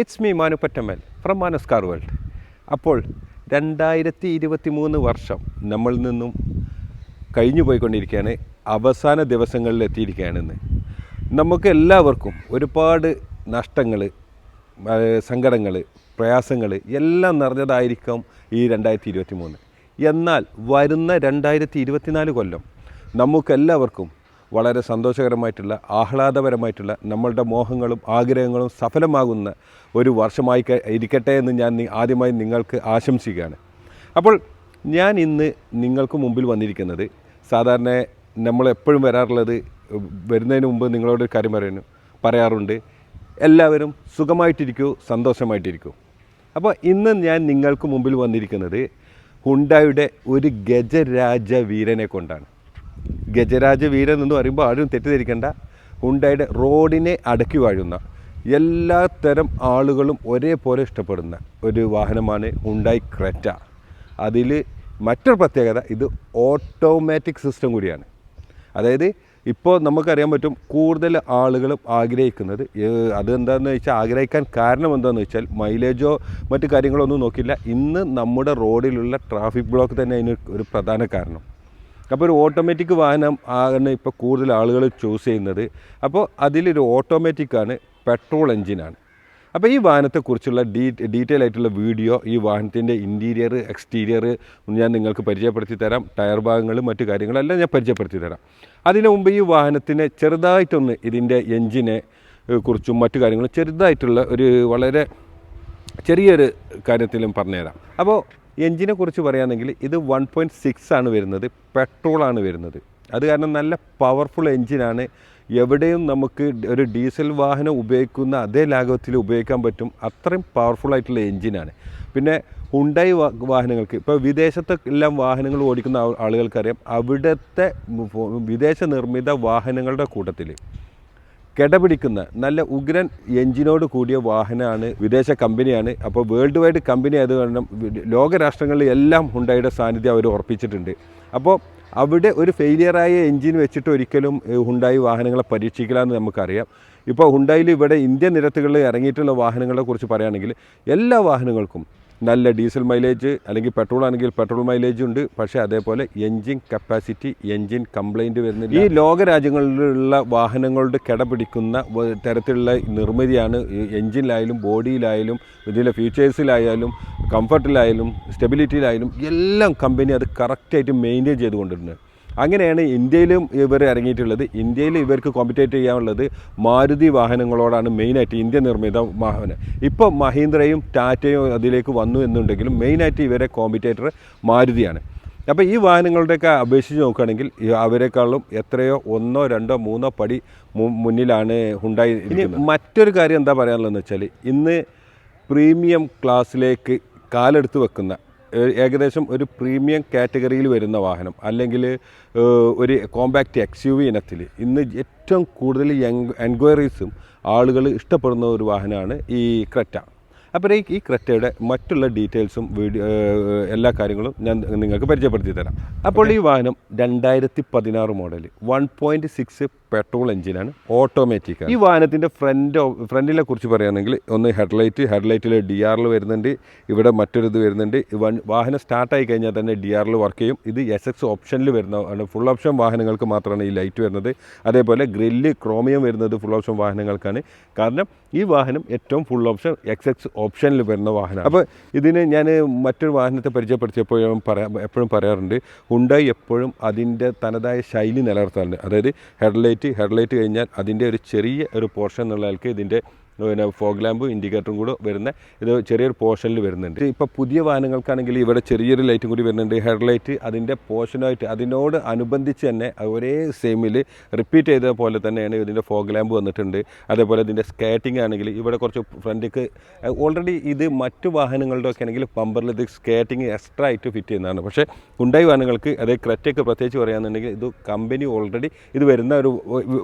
It's me മാനുപ്പറ്റമ്മൽ from മാനസ്കാർ world അപ്പോൾ രണ്ടായിരത്തി ഇരുപത്തി മൂന്ന് വർഷം നമ്മളിൽ നിന്നും കഴിഞ്ഞു പോയിക്കൊണ്ടിരിക്കുകയാണ്. അവസാന ദിവസങ്ങളിൽ എത്തിയിരിക്കുകയാണെന്ന്. നമുക്ക് എല്ലാവർക്കും ഒരുപാട് നഷ്ടങ്ങൾ സങ്കടങ്ങൾ പ്രയാസങ്ങൾ എല്ലാം നിറഞ്ഞതായിരിക്കും ഈ രണ്ടായിരത്തി ഇരുപത്തി മൂന്ന് എന്നാൽ വരുന്ന രണ്ടായിരത്തി ഇരുപത്തിനാല് കൊല്ലം നമുക്കെല്ലാവർക്കും വളരെ സന്തോഷകരമായിട്ടുള്ള ആഹ്ലാദപരമായിട്ടുള്ള നമ്മളുടെ മോഹങ്ങളും ആഗ്രഹങ്ങളും സഫലമാകുന്ന ഒരു വർഷമായി ഇരിക്കട്ടെ എന്ന് ഞാൻ ആദ്യമായി നിങ്ങൾക്ക് ആശംസിക്കുകയാണ്. അപ്പോൾ ഞാൻ ഇന്ന് നിങ്ങൾക്ക് മുമ്പിൽ വന്നിരിക്കുന്നത് സാധാരണ നമ്മൾ എപ്പോഴും വരാറുള്ളത് വരുന്നതിന് മുമ്പ് നിങ്ങളോട് കാര്യം പറയുന്നു പറയാറുണ്ട്. എല്ലാവരും സുഖമായിട്ടിരിക്കൂ സന്തോഷമായിട്ടിരിക്കൂ. അപ്പോൾ ഇന്ന് ഞാൻ നിങ്ങൾക്ക് മുമ്പിൽ വന്നിരിക്കുന്നത് ഹുണ്ടായുടെ ഒരു ഗജരാജ വീരനെ കൊണ്ടാണ്. ഗജരാജ വീരൻ എന്ന് പറയുമ്പോൾ ആരും തെറ്റിദ്ധരിക്കേണ്ട. ഹുണ്ടായുടെ റോഡിനെ അടക്കി വാഴുന്ന എല്ലാ തരം ആളുകളും ഒരേപോലെ ഇഷ്ടപ്പെടുന്ന ഒരു വാഹനമാണ് ഹുണ്ടായി ക്രെറ്റ. അതിൽ മറ്റൊരു പ്രത്യേകത ഇത് ഓട്ടോമാറ്റിക് സിസ്റ്റം കൂടിയാണ്. അതായത് ഇപ്പോൾ നമുക്കറിയാൻ പറ്റും കൂടുതൽ ആളുകളും ആഗ്രഹിക്കുന്നത് അതെന്താണെന്ന് വെച്ചാൽ ആഗ്രഹിക്കാൻ കാരണം എന്താണെന്ന് വെച്ചാൽ മൈലേജോ മറ്റു കാര്യങ്ങളോ ഒന്നും നോക്കില്ല. ഇന്ന് നമ്മുടെ റോഡിലുള്ള ട്രാഫിക് ബ്ലോക്ക് തന്നെ അതിന് ഒരു പ്രധാന കാരണം. അപ്പോൾ ഒരു ഓട്ടോമാറ്റിക് വാഹനം ആണ് ഇപ്പോൾ കൂടുതൽ ആളുകൾ ചൂസ് ചെയ്യുന്നത്. അപ്പോൾ അതിലൊരു ഓട്ടോമാറ്റിക്കാണ് പെട്രോൾ എൻജിനാണ് അപ്പോൾ ഈ വാഹനത്തെക്കുറിച്ചുള്ള ഡീ ഡീറ്റെയിൽ ആയിട്ടുള്ള വീഡിയോ ഈ വാഹനത്തിന്റെ ഇന്റീരിയർ എക്സ്റ്റീരിയർ ഞാൻ നിങ്ങൾക്ക് പരിചയപ്പെടുത്തി തരാം. ടയർ ഭാഗങ്ങളും മറ്റു കാര്യങ്ങളെല്ലാം ഞാൻ പരിചയപ്പെടുത്തി തരാം. അതിനു മുമ്പ് ഈ വാഹനത്തിന് ചെറുതായിട്ടൊന്ന് ഇതിന്റെ എൻജിനെ കുറിച്ചും മറ്റു കാര്യങ്ങളും ചെറുതായിട്ടുള്ള ഒരു വളരെ ചെറിയൊരു കാര്യത്തിലും പറഞ്ഞുതരാം. അപ്പോൾ എൻജിനെ കുറിച്ച് പറയുകയാണെങ്കിൽ ഇത് വൺ പോയിന്റ് സിക്സ് ആണ് വരുന്നത് പെട്രോളാണ് വരുന്നത്. അത് കാരണം നല്ല പവർഫുൾ എഞ്ചിനാണ്. എവിടെയും നമുക്ക് ഒരു ഡീസൽ വാഹനം ഉപയോഗിക്കുന്ന അതേ ലാഘവത്തിൽ ഉപയോഗിക്കാൻ പറ്റും. അത്രയും പവർഫുൾ ആയിട്ടുള്ള എഞ്ചിനാണ്. പിന്നെ ഹുണ്ടായി വാഹനങ്ങൾക്ക് ഇപ്പോൾ വിദേശത്തെ എല്ലാം വാഹനങ്ങൾ ഓടിക്കുന്ന ആളുകൾക്കറിയാം. അവിടുത്തെ വിദേശ നിർമ്മിത വാഹനങ്ങളുടെ കൂട്ടത്തിൽ കിടപിടിക്കുന്ന നല്ല ഉഗ്രൻ എഞ്ചിനോട് കൂടിയ വാഹനമാണ് വിദേശ കമ്പനിയാണ്. അപ്പോൾ വേൾഡ് വൈഡ് കമ്പനി ആയതുകൊണ്ട് ലോകരാഷ്ട്രങ്ങളിൽ എല്ലാം ഹുണ്ടായുടെ സാന്നിധ്യം അവർ ഉറപ്പിച്ചിട്ടുണ്ട്. അപ്പോൾ അവിടെ ഒരു ഫെയിലിയറായ എഞ്ചിൻ വെച്ചിട്ട് ഒരിക്കലും ഹുണ്ടായി വാഹനങ്ങളെ പരീക്ഷിക്കില്ല എന്ന് നമുക്കറിയാം. ഇപ്പോൾ ഹുണ്ടായിൽ ഇവിടെ ഇന്ത്യൻ നിരത്തുകളിൽ ഇറങ്ങിയിട്ടുള്ള വാഹനങ്ങളെ കുറിച്ച് പറയുകയാണെങ്കിൽ എല്ലാ വാഹനങ്ങൾക്കും നല്ല ഡീസൽ മൈലേജ് അല്ലെങ്കിൽ പെട്രോൾ ആണെങ്കിൽ പെട്രോൾ മൈലേജ് ഉണ്ട്. പക്ഷേ അതേപോലെ എൻജിൻ കപ്പാസിറ്റി എൻജിൻ കംപ്ലൈന്റ് വരുന്നില്ല. ഈ ലോക രാജ്യങ്ങളിലുള്ള വാഹനങ്ങളുടെ കിടപിടിക്കുന്ന പിടിക്കുന്ന തരത്തിലുള്ള നിർമ്മിതിയാണ് എൻജിനിലായാലും ബോഡിയിലായാലും ഇതിലെ ഫീച്ചേഴ്സിലായാലും കംഫർട്ടിലായാലും സ്റ്റെബിലിറ്റിയിലായാലും എല്ലാം കമ്പനി അത് കറക്റ്റായിട്ട് മെയിന്റെയിൻ ചെയ്തുകൊണ്ടിരുന്നത്. അങ്ങനെയാണ് ഇന്ത്യയിലും ഇവർ ഇറങ്ങിയിട്ടുള്ളത്. ഇന്ത്യയിൽ ഇവർക്ക് കോമ്പറ്റേറ്റ് ചെയ്യാനുള്ളത് മാരുതി വാഹനങ്ങളോടാണ് മെയിനായിട്ട് ഇന്ത്യ നിർമ്മിത വാഹനം. ഇപ്പോൾ മഹീന്ദ്രയും ടാറ്റയും അതിലേക്ക് വന്നു എന്നുണ്ടെങ്കിലും മെയിനായിട്ട് ഇവരെ കോമ്പറ്റേറ്റർ മാരുതിയാണ്. അപ്പോൾ ഈ വാഹനങ്ങളുടെയൊക്കെ അപേക്ഷിച്ച് നോക്കുകയാണെങ്കിൽ അവരെക്കാളും എത്രയോ ഒന്നോ രണ്ടോ മൂന്നോ പടി മുന്നിലാണ് ഉണ്ടായി ഇനി മറ്റൊരു കാര്യം എന്താ പറയാനുള്ളതെന്ന് വെച്ചാൽ ഇന്ന് പ്രീമിയം ക്ലാസ്സിലേക്ക് കാലെടുത്ത് വെക്കുന്ന ഏകദേശം ഒരു പ്രീമിയം കാറ്റഗറിയിൽ വരുന്ന വാഹനം. അല്ലെങ്കിൽ ഒരു കോമ്പാക്റ്റ് എക്സ് യു വി ഇനത്തിൽ ഇന്ന് ഏറ്റവും കൂടുതൽ എൻക്വയറീസും ആളുകൾ ഇഷ്ടപ്പെടുന്ന ഒരു വാഹനമാണ് ഈ ക്രെറ്റ. അപ്പോൾ ഈ ഈ ക്രെറ്റയുടെ മറ്റുള്ള ഡീറ്റെയിൽസും വീഡിയോ എല്ലാ കാര്യങ്ങളും ഞാൻ നിങ്ങൾക്ക് പരിചയപ്പെടുത്തി തരാം. അപ്പോൾ ഈ വാഹനം രണ്ടായിരത്തി പതിനാറ് model one point six petrol എഞ്ചിനാണ് ഓട്ടോമാറ്റിക് ഈ വാഹനത്തിന്റെ ഫ്രണ്ട് ഫ്രണ്ടിനെ കുറിച്ച് പറയുകയാണെങ്കിൽ ഒന്ന് ഹെഡ്ലൈറ്റ് ഹെഡ്ലൈറ്റിൽ ഡി ആറിൽ വരുന്നുണ്ട് ഇവിടെ മറ്റൊരു ഇത് വരുന്നുണ്ട്. വാഹനം സ്റ്റാർട്ടായി കഴിഞ്ഞാൽ തന്നെ ഡി ആറിൽ വർക്ക് ചെയ്യും. ഇത് എസ് എക്സ് ഓപ്ഷനിൽ വരുന്ന ഫുൾ ഓപ്ഷൻ വാഹനങ്ങൾക്ക് മാത്രമാണ് ഈ ലൈറ്റ് വരുന്നത്. അതേപോലെ ഗ്രില്ല് ക്രോമിയം വരുന്നത് ഫുൾ ഓപ്ഷൻ വാഹനങ്ങൾക്കാണ്. കാരണം ഈ വാഹനം ഏറ്റവും ഫുൾ ഓപ്ഷൻ എക്സ് എക്സ് ഓപ്ഷനിൽ വരുന്ന വാഹനം അപ്പോൾ ഇതിന് ഞാൻ മറ്റൊരു വാഹനത്തെ പരിചയപ്പെടുത്തിയപ്പോഴും പറയാ എപ്പോഴും പറയാറുണ്ട് ഉണ്ടായി എപ്പോഴും അതിന്റെ തനതായ ശൈലി നിലനിർത്താറുണ്ട്. അതായത് ഹെഡ്ലൈറ്റ് ഹെഡ്ലൈറ്റ് കഴിഞ്ഞാൽ അതിന്റെ ഒരു ചെറിയ ഒരു പോർഷൻ എന്നുള്ള ആൾക്ക് ഇതിന്റെ പിന്നെ ഫോഗ് ലാമ്പും ഇൻഡിക്കേറ്ററും കൂടെ വരുന്ന ഇത് ചെറിയൊരു പോർഷനിൽ വരുന്നുണ്ട്. ഇപ്പോൾ പുതിയ വാഹനങ്ങൾക്കാണെങ്കിൽ ഇവിടെ ചെറിയൊരു ലൈറ്റും കൂടി വരുന്നുണ്ട്. ഹെഡ്ലൈറ്റ് അതിന്റെ പോർഷനായിട്ട് അതിനോട് അനുബന്ധിച്ച് തന്നെ ഒരേ സെയിമിൽ റിപ്പീറ്റ് ചെയ്ത പോലെ തന്നെയാണ് ഇതിന്റെ ഫോഗ് ലാമ്പ് വന്നിട്ടുണ്ട്. അതേപോലെ ഇതിന്റെ സ്കേറ്റിംഗ് ആണെങ്കിൽ ഇവിടെ കുറച്ച് ഫ്രണ്ടിക്ക് ഓൾറെഡി ഇത് മറ്റു വാഹനങ്ങളുടെ ഒക്കെ ആണെങ്കിൽ പമ്പറിൽ ഇത് സ്കേറ്റിംഗ് എക്സ്ട്രാ ആയിട്ട് ഫിറ്റ് ചെയ്യുന്നതാണ്. പക്ഷേ ഉണ്ടായി വാഹനങ്ങൾക്ക് അതായത് ക്രെറ്റയ്ക്ക് പ്രത്യേകിച്ച് പറയുകയാണെന്നുണ്ടെങ്കിൽ ഇത് കമ്പനി ഓൾറെഡി ഇത് വരുന്ന ഒരു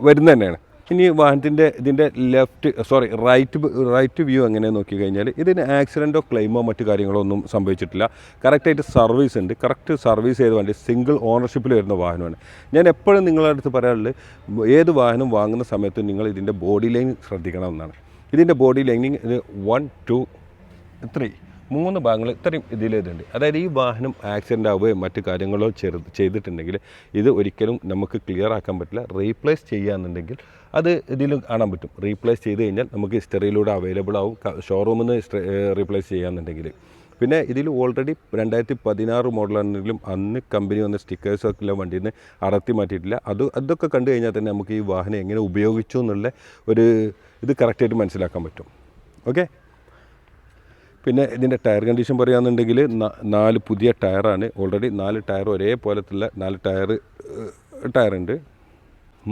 വരുന്ന തന്നെയാണ്. ഇനി വാഹനത്തിന്റെ ഇതിന്റെ left sorry right right view എങ്ങനെ നോക്കി കഴിഞ്ഞാൽ ഇതിന് ആക്സിഡന്റോ ക്ലെയിമോ മറ്റു കാര്യങ്ങളോ ഒന്നും സംഭവിച്ചിട്ടില്ല. കറക്റ്റായിട്ട് സർവീസ് ഉണ്ട്. കറക്റ്റ് സർവീസ് ചെയ്ത വണ്ടി സിംഗിൾ ഓണർഷിപ്പിൽ വരുന്ന വാഹനമാണ്. ഞാൻ എപ്പോഴും നിങ്ങളുടെ അടുത്ത് പറയാനുള്ളത് ഏത് വാഹനം വാങ്ങുന്ന സമയത്ത് നിങ്ങൾ ഇതിന്റെ ബോഡി ലൈൻ ശ്രദ്ധിക്കണം എന്നാണ്. ഇതിന്റെ ബോഡി ലൈനിങ് ഇത് വൺ ടു ത്രീ മൂന്ന് ഭാഗങ്ങൾ ഇത്രയും ഇതിൽ ഇതുണ്ട് അതായത് ഈ വാഹനം ആക്സിഡന്റ് ആവുകയോ മറ്റു കാര്യങ്ങളോ ചെറു ചെയ്തിട്ടുണ്ടെങ്കിൽ ഇത് ഒരിക്കലും നമുക്ക് ക്ലിയർ ആക്കാൻ പറ്റില്ല. റീപ്ലേസ് ചെയ്യാന്നുണ്ടെങ്കിൽ അത് ഇതിലും കാണാൻ പറ്റും. റീപ്ലേസ് ചെയ്ത് കഴിഞ്ഞാൽ നമുക്ക് ഹിസ്റ്ററിയിലൂടെ അവൈലബിൾ ആവും. ഷോറൂമിൽ നിന്ന് റീപ്ലേസ് ചെയ്യാന്നുണ്ടെങ്കിൽ. പിന്നെ ഇതിൽ ഓൾറെഡി രണ്ടായിരത്തി പതിനാറ് മോഡലാണെങ്കിലും അന്ന് കമ്പനി വന്ന സ്റ്റിക്കേഴ്സൊക്കെ ഉള്ള വണ്ടിയിൽ നിന്ന് അടർത്തി മാറ്റിയിട്ടില്ല. അത് അതൊക്കെ കണ്ടു കഴിഞ്ഞാൽ തന്നെ നമുക്ക് ഈ വാഹനം എങ്ങനെ ഉപയോഗിച്ചു എന്നുള്ള ഒരു ഇത് കറക്റ്റായിട്ട് മനസ്സിലാക്കാൻ പറ്റും. ഓക്കെ പിന്നെ ഇതിന്റെ ടയർ കണ്ടീഷൻ പറയുകയാണെന്നുണ്ടെങ്കിൽ നാല് പുതിയ ടയറാണ്. ഓൾറെഡി നാല് ടയർ ഒരേപോലത്തുള്ള നാല് ടയർ ടയറുണ്ട്.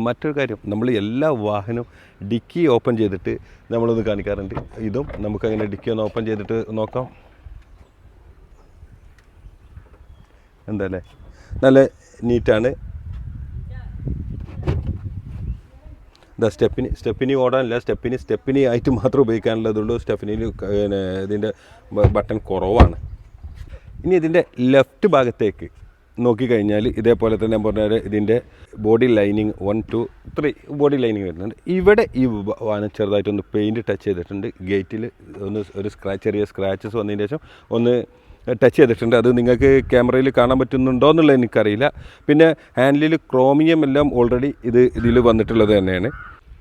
മറ്റൊരു കാര്യം നമ്മൾ എല്ലാ വാഹനവും ഡിക്കി ഓപ്പൺ ചെയ്തിട്ട് നമ്മളൊന്ന് കാണിക്കാറുണ്ട്. ഇതും നമുക്കങ്ങനെ ഡിക്കി ഒന്ന് ഓപ്പൺ ചെയ്തിട്ട് നോക്കാം. എന്താ അല്ലേ? നല്ല നീറ്റാണ്. ഇതാ സ്റ്റെപ്പിനി സ്റ്റെപ്പിനി ഓടാനില്ല സ്റ്റെപ്പിനി സ്റ്റെപ്പിനി ആയിട്ട് മാത്രം ഉപയോഗിക്കാനുള്ളതുള്ളൂ. സ്റ്റെപ്പിനിയിൽ ഇതിന്റെ ബട്ടൺ കുറവാണ്. ഇനി ഇതിന്റെ ലെഫ്റ്റ് ഭാഗത്തേക്ക് നോക്കിക്കഴിഞ്ഞാൽ ഇതേപോലെ തന്നെ ഞാൻ പറഞ്ഞാൽ ഇതിന്റെ body lining one two three body lining വരുന്നുണ്ട്. ഇവിടെ ഈ വാന ചെറുതായിട്ടൊന്ന് പെയിന്റ് ടച്ച് ചെയ്തിട്ടുണ്ട്. ഗേറ്റിൽ ഒന്ന് ഒരു സ്ക്രാച്ച് ചെറിയ സ്ക്രാച്ചസ് വന്നതിന് ശേഷം ഒന്ന് ടച്ച് ചെയ്തിട്ടുണ്ട്. അത് നിങ്ങൾക്ക് ക്യാമറയിൽ കാണാൻ പറ്റുന്നുണ്ടോ എന്നുള്ളത് എനിക്കറിയില്ല. പിന്നെ ഹാൻഡിലിൽ ക്രോമിയം എല്ലാം ഓൾറെഡി ഇത് ഇതിൽ വന്നിട്ടുള്ളത് തന്നെയാണ്.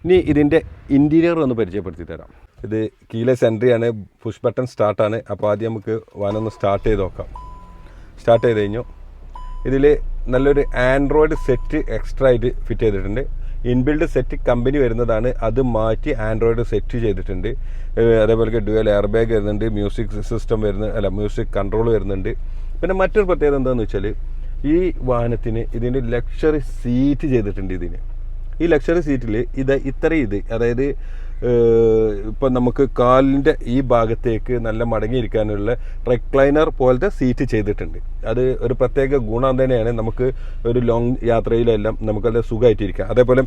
ഇനി ഇതിന്റെ ഇന്റീരിയർ ഒന്ന് പരിചയപ്പെടുത്തി തരാം. ഇത് കീലെസ് എൻട്രി ആണ്. പുഷ് ബട്ടൺ സ്റ്റാർട്ടാണ് അപ്പോൾ ആദ്യം നമുക്ക് വാനൊന്ന് സ്റ്റാർട്ട് ചെയ്ത് നോക്കാം. സ്റ്റാർട്ട് ചെയ്ത് കഴിഞ്ഞു. ഇതിൽ നല്ലൊരു ആൻഡ്രോയിഡ് സെറ്റ് എക്സ്ട്രാ ആയിട്ട് ഫിറ്റ് ചെയ്തിട്ടുണ്ട്. ഇൻബിൽഡ് സെറ്റ് കമ്പനി വരുന്നതാണ്. അത് മാറ്റി ആൻഡ്രോയിഡ് സെറ്റ് ചെയ്തിട്ടുണ്ട്. അതേപോലെ ഡുവൽ എയർ ബാഗ് വരുന്നുണ്ട് മ്യൂസിക് സിസ്റ്റം വരുന്ന അല്ല മ്യൂസിക് കൺട്രോൾ വരുന്നുണ്ട്. പിന്നെ മറ്റൊരു പ്രത്യേകത എന്താണെന്ന് വെച്ചാൽ ഈ വാഹനത്തിന് ഇതിന്റെ ലക്ഷറി സീറ്റ് ചെയ്തിട്ടുണ്ട് ഇതിന്. ഈ ലക്ഷറി സീറ്റിൽ ഇത് ഇത്രയും ഇത് അതായത് ഇപ്പം നമുക്ക് കാലിന്റെ ഈ ഭാഗത്തേക്ക് നല്ല മടങ്ങിയിരിക്കാനുള്ള റെക്ലൈനർ പോലത്തെ സീറ്റ് ചെയ്തിട്ടുണ്ട്. അത് ഒരു പ്രത്യേക ഗുണം തന്നെയാണ് നമുക്ക് ഒരു ലോങ് യാത്രയിലെല്ലാം നമുക്കത് സുഖമായിട്ടിരിക്കാം. അതേപോലെ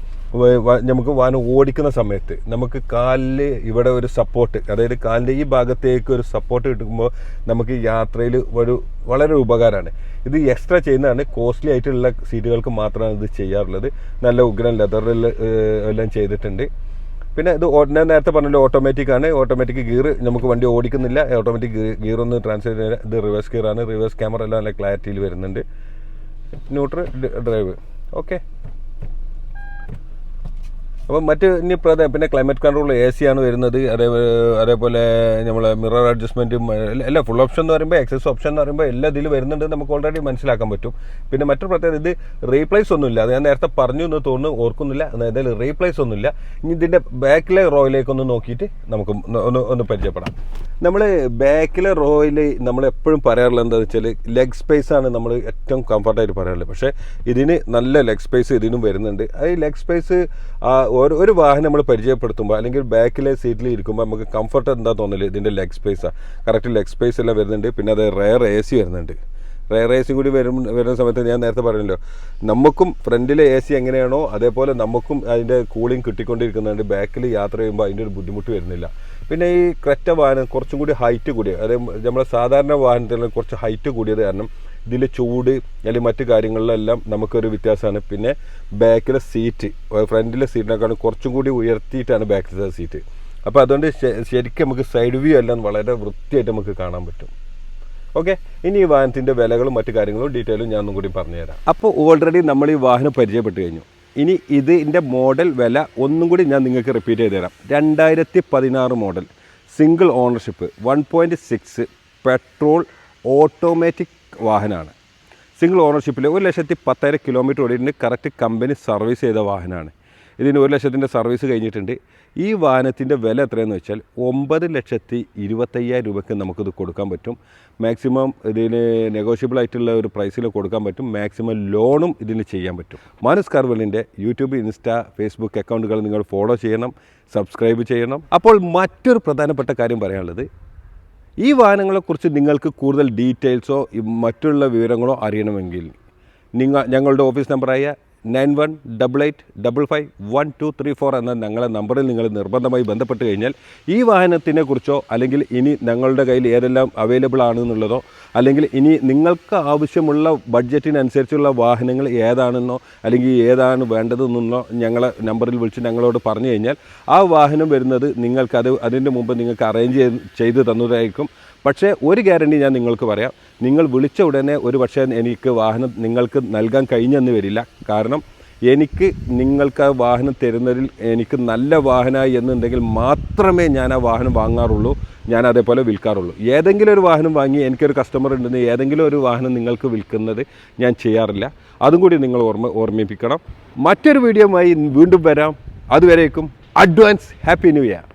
നമുക്ക് വാഹനം ഓടിക്കുന്ന സമയത്ത് നമുക്ക് കാലിൽ ഇവിടെ ഒരു സപ്പോർട്ട് അതായത് കാലിന്റെ ഈ ഭാഗത്തേക്ക് ഒരു സപ്പോർട്ട് കിട്ടുമ്പോൾ നമുക്ക് യാത്രയിൽ ഒരു വളരെ ഉപകാരമാണ്. ഇത് എക്സ്ട്രാ ചെയ്യുന്നതാണ് കോസ്റ്റ്ലി ആയിട്ടുള്ള സീറ്റുകൾക്ക് മാത്രമാണ് ഇത് ചെയ്യാറുള്ളത്. നല്ല ഉഗ്രൻ ലെതറിൽ എല്ലാം ചെയ്തിട്ടുണ്ട്. പിന്നെ ഇത് ഞാൻ നേരത്തെ പറഞ്ഞല്ലോ ഓട്ടോമാറ്റിക് ആണ്. ഓട്ടോമാറ്റിക് ഗിയർ നമുക്ക് വണ്ടി ഓടിക്കുന്നില്ല. ഓട്ടോമാറ്റിക് ഗിയർ ഒന്ന് ട്രാൻസ്ഫർ ചെയ്യാൻ ഇത് റിവേഴ്സ് ആണ്. റിവേഴ്സ് ക്യാമറ എല്ലാം നല്ല ക്ലാരിറ്റിയിൽ വരുന്നുണ്ട്. ന്യൂട്രൽ ഡ്രൈവ് ഓക്കെ അപ്പം മറ്റ് ഇനി പ്രധാന പിന്നെ ക്ലൈമറ്റ് കൺട്രോൾ എ സി ആണ് വരുന്നത്. അതേ അതേപോലെ നമ്മൾ മിറർ അഡ്ജസ്റ്റ്മെന്റും അല്ല ഫുൾ ഓപ്ഷൻ എന്ന് പറയുമ്പോൾ എക്സസ് ഓപ്ഷൻ എന്ന് പറയുമ്പോൾ എല്ലാ ഇതിൽ വരുന്നുണ്ട് നമുക്ക് ഓൾറെഡി മനസ്സിലാക്കാൻ പറ്റും. പിന്നെ മറ്റൊരു പ്രത്യേകത ഇത് റീപ്ലേസ് ഒന്നുമില്ല. അത് ഞാൻ നേരത്തെ പറഞ്ഞു എന്ന് തോന്നുന്നു ഓർക്കുന്നില്ല. അതായത് റീപ്ലേസ് ഒന്നുമില്ല. ഇനി ഇതിന്റെ ബാക്കിലെ റോയിലേക്ക് ഒന്ന് നോക്കിയിട്ട് നമുക്ക് ഒന്ന് ഒന്ന് പരിചയപ്പെടാം. നമ്മൾ ബാക്കിലെ റോയിൽ നമ്മൾ എപ്പോഴും പറയാറുള്ളത് എന്താണെന്ന് വെച്ചാൽ ലെഗ് സ്പേസ് ആണ് നമ്മൾ ഏറ്റവും കംഫർട്ടായിട്ട് പറയാറുള്ളത്. പക്ഷേ ഇതിന് നല്ല ലെഗ് സ്പേസ് ഇതിനും വരുന്നുണ്ട്. ഈ ലെഗ് സ്പേസ് ഒരു ഒരു വാഹനം നമ്മൾ പരിചയപ്പെടുത്തുമ്പോൾ അല്ലെങ്കിൽ ബാക്കിലെ സീറ്റിൽ ഇരിക്കുമ്പോൾ നമുക്ക് കംഫർട്ട് എന്താ തോന്നൽ? ഇതിന്റെ ലെഗ് സ്പേസാണ് കറക്റ്റ് ലെഗ് സ്പേസ് എല്ലാം വരുന്നുണ്ട്. പിന്നെ അത് റയർ എ സി വരുന്നുണ്ട്. റയർ എ സി കൂടി വരും വരുന്ന സമയത്ത് ഞാൻ നേരത്തെ പറഞ്ഞല്ലോ. നമുക്കും ഫ്രണ്ടിലെ എ സി എങ്ങനെയാണോ അതേപോലെ നമുക്കും അതിന്റെ കൂളിംഗ് കിട്ടിക്കൊണ്ടിരിക്കുന്നുണ്ട്. ബാക്കിൽ യാത്ര ചെയ്യുമ്പോൾ അതിന്റെ ഒരു ബുദ്ധിമുട്ട് വരുന്നില്ല. പിന്നെ ഈ ക്രെറ്റ വാഹനം കുറച്ചും കൂടി ഹൈറ്റ് കൂടിയ അതായത് നമ്മളെ സാധാരണ വാഹനത്തിൽ കുറച്ച് ഹൈറ്റ് കൂടിയത് കാരണം ഇതിൽ ചൂട് അല്ലെങ്കിൽ മറ്റു കാര്യങ്ങളിലെല്ലാം നമുക്കൊരു വ്യത്യാസമാണ്. പിന്നെ ബാക്കിലെ സീറ്റ് ഫ്രണ്ടിലെ സീറ്റിനേക്കാളും കുറച്ചും കൂടി ഉയർത്തിയിട്ടാണ് ബാക്കിലത്തെ സീറ്റ് അപ്പോൾ അതുകൊണ്ട് ശരിക്കും നമുക്ക് സൈഡ് വ്യൂ എല്ലാം വളരെ വൃത്തിയായിട്ട് നമുക്ക് കാണാൻ പറ്റും. ഓക്കെ ഇനി ഈ വാഹനത്തിന്റെ വിലകളും മറ്റു കാര്യങ്ങളും ഡീറ്റെയിലും ഞാൻ ഒന്നും കൂടി പറഞ്ഞുതരാം. അപ്പോൾ ഓൾറെഡി നമ്മൾ ഈ വാഹനം പരിചയപ്പെട്ട് കഴിഞ്ഞു. ഇനി ഇതിന്റെ മോഡൽ വില ഒന്നും കൂടി ഞാൻ നിങ്ങൾക്ക് റിപ്പീറ്റ് ചെയ്ത് തരാം. രണ്ടായിരത്തി പതിനാറ് model single ownership one point six petrol automatic വാഹനമാണ് സിംഗിൾ ഓണർഷിപ്പിൽ ഒരു ലക്ഷത്തി പത്തായിരം കിലോമീറ്റർ ഓടിയിട്ടുണ്ട്. കറക്റ്റ് കമ്പനി സർവീസ് ചെയ്ത വാഹനമാണ് ഇതിന് ഒരു ലക്ഷത്തിന്റെ സർവീസ് കഴിഞ്ഞിട്ടുണ്ട്. ഈ വാഹനത്തിന്റെ വില എത്രയെന്ന് വെച്ചാൽ ഒമ്പത് ലക്ഷത്തി ഇരുപത്തയ്യായിരം രൂപയ്ക്ക് നമുക്കിത് കൊടുക്കാൻ പറ്റും. മാക്സിമം ഇതിന് നെഗോഷ്യബിൾ ആയിട്ടുള്ള ഒരു പ്രൈസിൽ കൊടുക്കാൻ പറ്റും. മാക്സിമം ലോണും ഇതിന് ചെയ്യാൻ പറ്റും. മാനസ് കാർവലിന്റെ യൂട്യൂബ് ഇൻസ്റ്റ ഫേസ്ബുക്ക് അക്കൗണ്ടുകൾ നിങ്ങൾ ഫോളോ ചെയ്യണം. സബ്സ്ക്രൈബ് ചെയ്യണം. അപ്പോൾ മറ്റൊരു പ്രധാനപ്പെട്ട കാര്യം പറയാനുള്ളത് ഈ വാഹനങ്ങളെക്കുറിച്ച് നിങ്ങൾക്ക് കൂടുതൽ ഡീറ്റെയിൽസോ മറ്റുള്ള വിവരങ്ങളോ അറിയണമെങ്കിൽ നിങ്ങൾ ഞങ്ങളുടെ ഓഫീസ് നമ്പറായ nine one double eight double five one two three four എന്ന ഞങ്ങളുടെ നമ്പറിൽ നിങ്ങൾ നിർബന്ധമായി ബന്ധപ്പെട്ട് കഴിഞ്ഞാൽ ഈ വാഹനത്തിനെ കുറിച്ചോ അല്ലെങ്കിൽ ഇനി ഞങ്ങളുടെ കയ്യിൽ ഏതെല്ലാം അവൈലബിൾ ആണെന്നുള്ളതോ അല്ലെങ്കിൽ ഇനി നിങ്ങൾക്ക് ആവശ്യമുള്ള ബഡ്ജറ്റിനനുസരിച്ചുള്ള വാഹനങ്ങൾ ഏതാണെന്നോ അല്ലെങ്കിൽ ഏതാണ് വേണ്ടതെന്നോ ഞങ്ങളെ നമ്പറിൽ വിളിച്ച് ഞങ്ങളോട് പറഞ്ഞു കഴിഞ്ഞാൽ ആ വാഹനം വരുന്നത് നിങ്ങൾക്കത് അതിന്റെ മുമ്പ് നിങ്ങൾക്ക് അറേഞ്ച് ചെയ്ത് ചെയ്ത് തന്നതായിരിക്കും. പക്ഷേ ഒരു ഗ്യാരണ്ടി ഞാൻ നിങ്ങൾക്ക് പറയാം. നിങ്ങൾ വിളിച്ച ഉടനെ ഒരു പക്ഷേ എനിക്ക് വാഹനം നിങ്ങൾക്ക് നൽകാൻ കഴിഞ്ഞെന്ന് വരില്ല. കാരണം എനിക്ക് നിങ്ങൾക്ക് ആ വാഹനം തരുന്നതിൽ എനിക്ക് നല്ല വാഹനമായി എന്നുണ്ടെങ്കിൽ മാത്രമേ ഞാൻ ആ വാഹനം വാങ്ങാറുള്ളൂ. ഞാൻ അതേപോലെ വിൽക്കാറുള്ളൂ. ഏതെങ്കിലും ഒരു വാഹനം വാങ്ങി എനിക്കൊരു കസ്റ്റമർ ഉണ്ടെന്ന് ഏതെങ്കിലും ഒരു വാഹനം നിങ്ങൾക്ക് വിൽക്കുന്നത് ഞാൻ ചെയ്യാറില്ല. അതും കൂടി നിങ്ങൾ ഓർമ്മ ഓർമ്മിപ്പിക്കണം. മറ്റൊരു വീഡിയോയുമായി വീണ്ടും വരാം. അതുവരേക്കും അഡ്വാൻസ് ഹാപ്പി ന്യൂ ഇയർ.